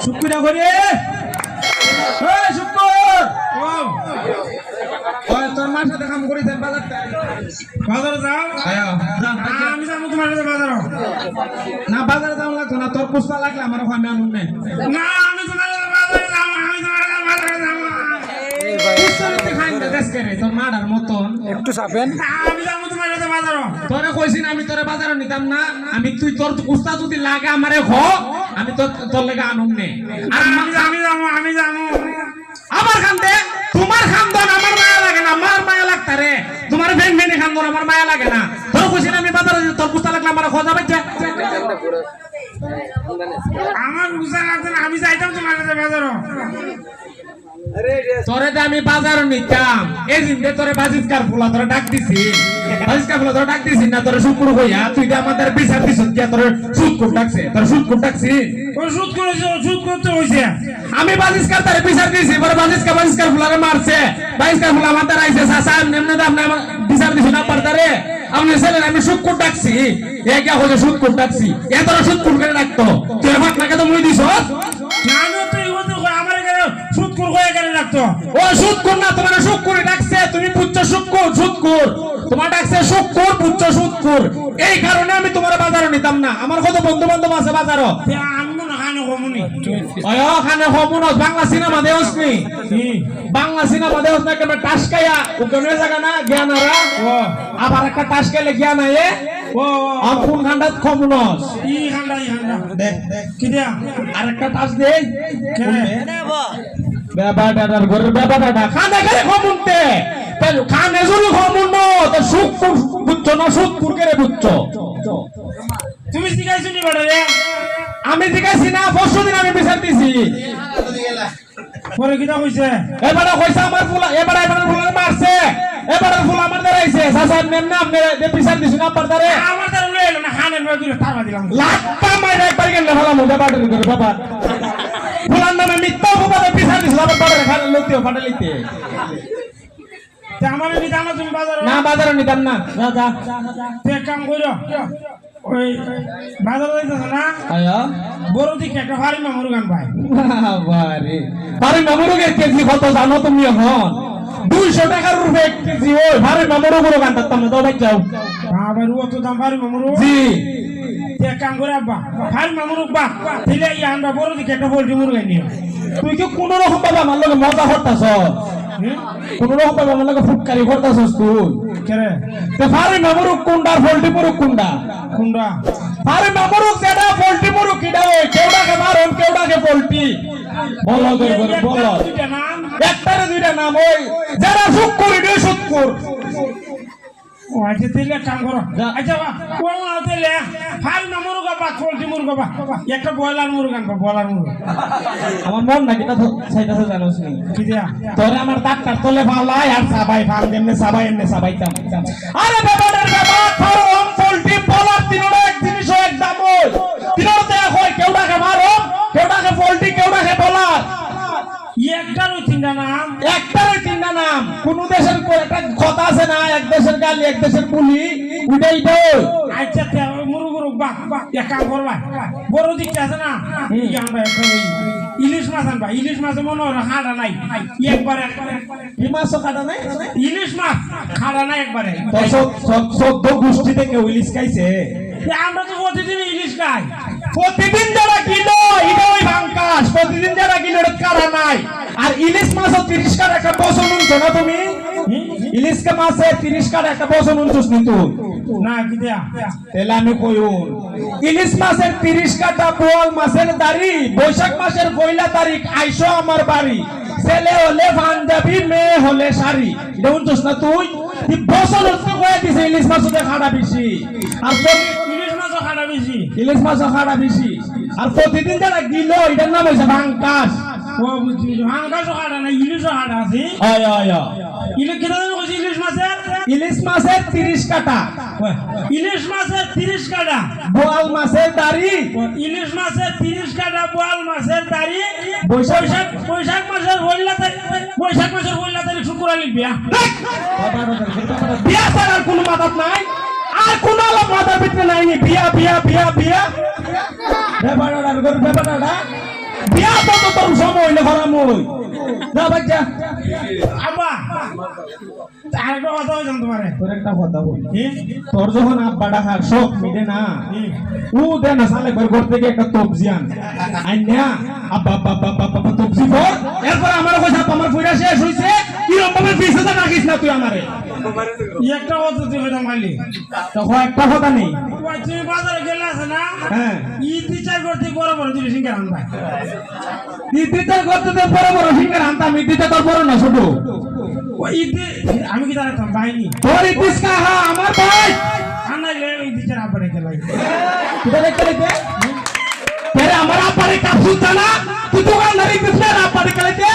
করে তোর মার সাথে কাম করি বাজারে যাও? আয়া যা, আমি যাব তোমার সাথে বাজারে। না বাজারে লাগতো না তোর পুষ্পা লাগলে আমার ওখানে আনুন না। আমি তোমার বাজারে যাব তোমার বাজারে যাব। তোর একটু চাপেন। আমি যাব তোমার সাথে বাজারে। তোরে কইছি না আমি তোরে বাজারে নিতাম না। আমি তুই তোর উস্তাদ যদি লাগে আমারে খ আমি তো তোর লেগে আনুন নে আর আমি আমি জানো আমি জানো আমার খান্দে তোমার খান্দন আমার মায়া লাগে না আমার মায়া লাগতা রে। তোমার ভেন ভেনে খান্দন আমার মায়া লাগে না। তোর খুশি না আমি বাজারে তোর পুস্তা লাগলে আমার খোঁজা পাইছে আমার বুঝা লাগছে না আমি যাইতাম তোমার সাথে বাজারে তোরে যে আমি বাজারে নিতাম এই দিন যে তোরে বাজিৎকার ফুলা তোরে ডাক দিছি। বাজিৎকার ফুলা তোরে ডাক দিছি না তোরে শুকুর হইয়া তুই যে আমাদের বিচার দিছ গিয়া তোরে সুদ কোট ডাকছে তোরে সুদ কোট ডাকছি। সুদ করেছে সুদ করতে হয়েছে আমি বাজিৎকার তারে বিচার দিছি পরে বাজিৎকার বাজিৎকার ফুলারে মারছে। বাজিৎকার ফুলা আমাদের আইছে সাসা নেমনে দাম না বিচার দিছি না পারতারে আমি ছেলের আমি সুদ কোট ডাকছি। এ গিয়া হইছে সুদ কোট ডাকছি। এ তোরা সুদ কোট করে ডাকতো। তুই ভাত নাকে তো মুই দিছ ও সুদকুর না তোমার সুদকুর ডাকছে। তুমি পুচ্ছ সুদকুর সুদকুর তোমার ডাকছে সুদকুর পুচ্ছ সুদকুর এই কারণে আমি তোমার বাজারে নিতাম না। আমার কত বন্ধু বান্ধব আছে বাজারও? বাংলা সিনেমা দেওস নি। বাংলা সিনেমা দেওস না কেন টাসকাইয়া ওখানে জায়গা না জ্ঞানারা ও। আবার একটা টাসকাইলে জ্ঞান আয়ে কোন খান্ডাত খমুনস ই খান্ডা ই খান্ডা দেখ কি দিয়া? আর একটা টাস দে। ঘরের বাবা দাদা খানে করে খমুনতে তাহলে খানে যদি খমুন তো সুখ বুঝছ না? সুখ কুরকেরে বুঝছ? তুমি শিখাইছো নি বড় রে আমি জিজ্ঞাসি না পরশু দিন আমি বিচার দিছি। পরে কিটা কইছে? এবারে কইছে আমার ফুলা এবারে এবারে ফুলা মারছে। এবারে ফুলা আমার দাঁড়াইছে সাসার নেম না আপনি বিচার দিছি না আপনার দ্বারে। আমার তার লই এলো না খানের লই দিল তারবা দিলাম। লাখটা মাইরে একবার গেল মজা বাটের করে বাবা ফুলার নামে মিথ্যা বাবা বিচার দিছিল আমার বাবার খানে লইতে ফাটা লইতে তে আমার নিতে আমার তুমি বাজারে না বাজারে নিতাম না। যা যা। তে এক কাম কইরো ওই বাজারে যাইতেছ না? আয়া? বড় দিকে একটা ভারী মামুর গান পায়। বাবারে। ভারে মামুরুগের কেজি কত জানো তুমি এখন? দুইশো টাকার রূপে এক কেজি ওই ভারে মামুরুগুলো গানটা তুমি দাও ভাই যাও। আবার ও তো দাম ভারী মামুর জি। তে এক কাম করে আব্বা ভারী মামুর বা দিলে ই আমরা বড় দিকে একটা পোল্ট্রি মুরগা নিও তুই কি কোন রকম ভাবে আমার লগে মজা করতাছ? কোন রকম ভাবে আমার লগে ফুটকারি করতাছস তুই কেরে তে ভারে মামুরুক কুন্ডা পোল্ট্রি মুরুক কুন্ডা? কুন্ডা? ভারে মামুরুক যেটা পোল্ট্রি মুরুক কিডা ওই কেউডাকে মারন কেউডাকে পোল্ট্রি বলো বলো একটারে দুইটা নাম ওই যারা সুখ করি রে আচ্ছা দিলে কাম করো। আচ্ছা কোন দিলে ভারী মামুর গা বা পোল্ট্রি মুরগা বা? একটা ব্রয়লার মুরগা আনবা ব্রয়লার মুরগা। আমার মন না কিটা চাইতাছে জানোস নি। কি দিয়া? তোরে আমার ডাক্তার তোলে ভালাই আর সাবাই ফাল এমনি সাবাই এমনি আরে বাবা ফার্ম পোল্ট্রি বলার তিনটা এক জিনিস এক দাম ওই তিনটা হয় কেউটাকে মারো কেউটাকে পোল্ট্রি কেউটাকে বলার একটার ওই তিনটা নাম একটারে তিনটা নাম কোন দেশের কো- একটা কথা আছে না এক এক দেশের পুলি আচ্ছা বাহ বাহ এক কাম করবা বড় দিকটা আছে না? ইলিশ মাছ আনবা। ইলিশ মাছ মনে হয় হাড়া নাই। একবারে কাটা নাই? ইলিশ মাছ খাড়া নাই একবারে। চোদ্দ গোষ্ঠী থেকে ইলিশ খাইছে। আমরা তো প্রতিদিন ইলিশ খাই। প্রতিদিন যারা কিলো এটা ওই ভাঙ্কাস প্রতিদিন যারা কিলো এটা কারা নাই? আর ইলিশ মাছও তিরিশ কার একটা উনছো না তুমি। ইলিশ কে মাছে তিরিশ কার একটা বছর উনছোস নি তুই না কি দেয়া আমি কইউন ইলিশ মাছের তিরিশ কাটা বোয়াল মাছের দাড়ি বৈশাখ মাসের পয়লা তারিখ আইসো আমার বাড়ি। ছেলে হলে পাঞ্জাবি মেয়ে হলে শাড়ি। এটা উনছোস না তুই? বছর কয়ে দিছে ইলিশ মাছ খাড়া বেশি। আর ইলিশ মাছও খাড়া বেশি। ইলিশ মাছও খাড়া বেশি। আর প্রতিদিন যারা গিলো এটার নাম হয়েছে ভাঙ্কাস ও বুঝছি হাঙ্গাসও খাড়া নাই ইলিশও খাড়া আছে। ইলিশ দেবে কইছি ইলিশ মাছের ইলিশ মাছের তিরিশ কাটা ইলিশ মাছের তিরিশ কাটা বোয়াল মাছের দাড়ি ইলিশ মাছের তিরিশ কাটা বোয়াল মাছের দাড়ি বৈশাখ- বৈশাখ বৈশাখ মাসের হইলা তারিখ বৈশাখ মাসের হইলা তারিখ শুক্রবার বিয়া বিয়া ছাড়া কোনো মাথাত নাই আর কোনো আলাপ মাথার ভিতরে নাই বিয়া বিয়া বিয়া বিয়া ব্যাপারটা ব্যাপারটা বিয়া তো তো তোর সময় হইলে ভরা মই যা ভাই যা আব্বা আরেকটা কথা বলছিলাম তোমারে। তোর একটা কথা বল। তোর যখন আব্বা ডাকার শোক মিটে না ও দে না সালে ঘর ঘর থেকে একটা তবজি আন। আইনা আব্বা আব্বা আব্বা আব্বা আব্বা তবজি কর। এরপর আমার কইছে আমার ফুইরা শেষ হইছে। কি রকমের বিশ হাজার রাখিস না তুই আমারে? একটা কথা তুই হইতাম খালি তখন একটা কথা নেই। তুমি বাজারে গেলে আছে না? হ্যাঁ। ই বিচার করতে বড় বড় জিনিস কিনে আনবা। দিদিতে করতে তো বড় বড় ফিঙ্গার আনতাম দিদিতে তোর বড় না ছোট। ওই ঈদে আমি কি জানতাম পাইনি তোর ইতিস কাহা আমার ভাই! আনাইলে ওই বিচার আব্বারে গেলাই তুই দেখতে দেখতে তেরে আমার আব্বারে কাপসুল জানা তুই তো গান নারী দিস না